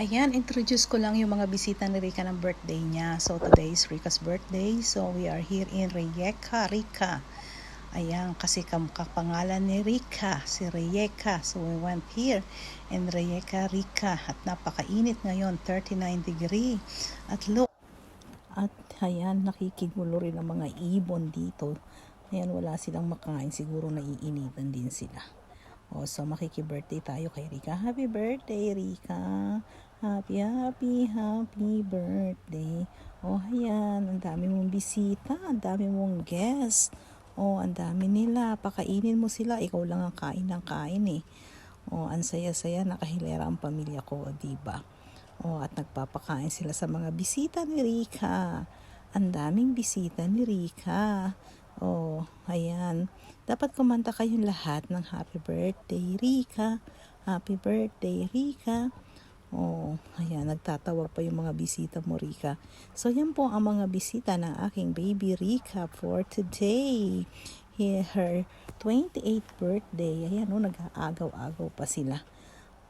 Ayan, introduce ko lang yung mga bisita ni Rika ng birthday niya. So, today is Rika's birthday. So, we are here in Rijeka, Rika. Ayan, kasi kapangalan ni Rika, si Rijeka. So, we went here in Rijeka, Rika. At napakainit ngayon, 39 degree. At look, at ayan, nakikigulo rin ang mga ibon dito. Ayan, wala silang makain. Siguro naiinitan din sila. O, so makiki-birthday tayo kay Rika. Happy birthday, Rika. Happy, happy, happy birthday. O, ayan, ang dami mong bisita, ang dami mong guest. O, ang dami nila. Pakainin mo sila. Ikaw lang ang kain ng kain eh. O, ang saya-saya, nakahilera ang pamilya ko, di ba? O, at nagpapakain sila sa mga bisita ni Rika. Ang daming bisita ni Rika. Oh, ayan. Dapat kumanta kayong lahat ng happy birthday, Rika. Happy birthday, Rika. Oh, ayan. Nagtatawag pa yung mga bisita mo, Rika. So, yan po ang mga bisita ng aking baby Rika for today. He- Her 28th birthday. Ayan, oh, nag-aagaw-agaw pa sila.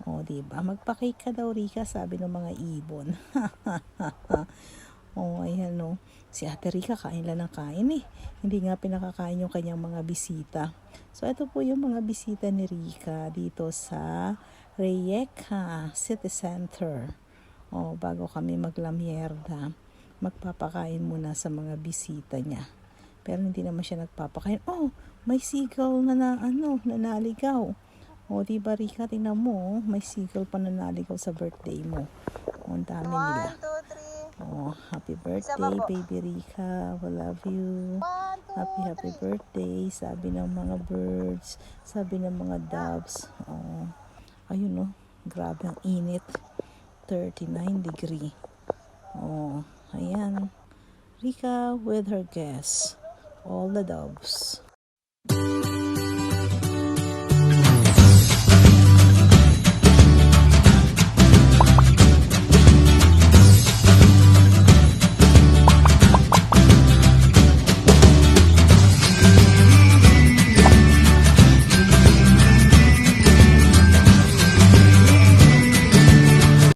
Oh, di ba? Magpa-cake ka daw, Rika, sabi ng mga ibon. Si Ate Rika kain lang ng kain eh. Hindi nga pinakakain yung kanyang mga bisita. So, ito po yung mga bisita ni Rika dito sa Rijeka City Center. O, bago kami maglamierda, magpapakain muna sa mga bisita niya. Pero hindi naman siya nagpapakain. Oh, may sigaw na na, ano, nanaligaw. O, di ba Rika, tingnan mo, oh, may sigaw pa nanaligaw sa birthday mo. O, ang dami nila. Oh, happy birthday, baby Rika. We love you. Happy, happy birthday. Sabi ng mga birds. Sabi ng mga doves. Oh, ayun oh. Grabe ang init. 39 degree. Oh, ayan. Rika with her guests. All the doves.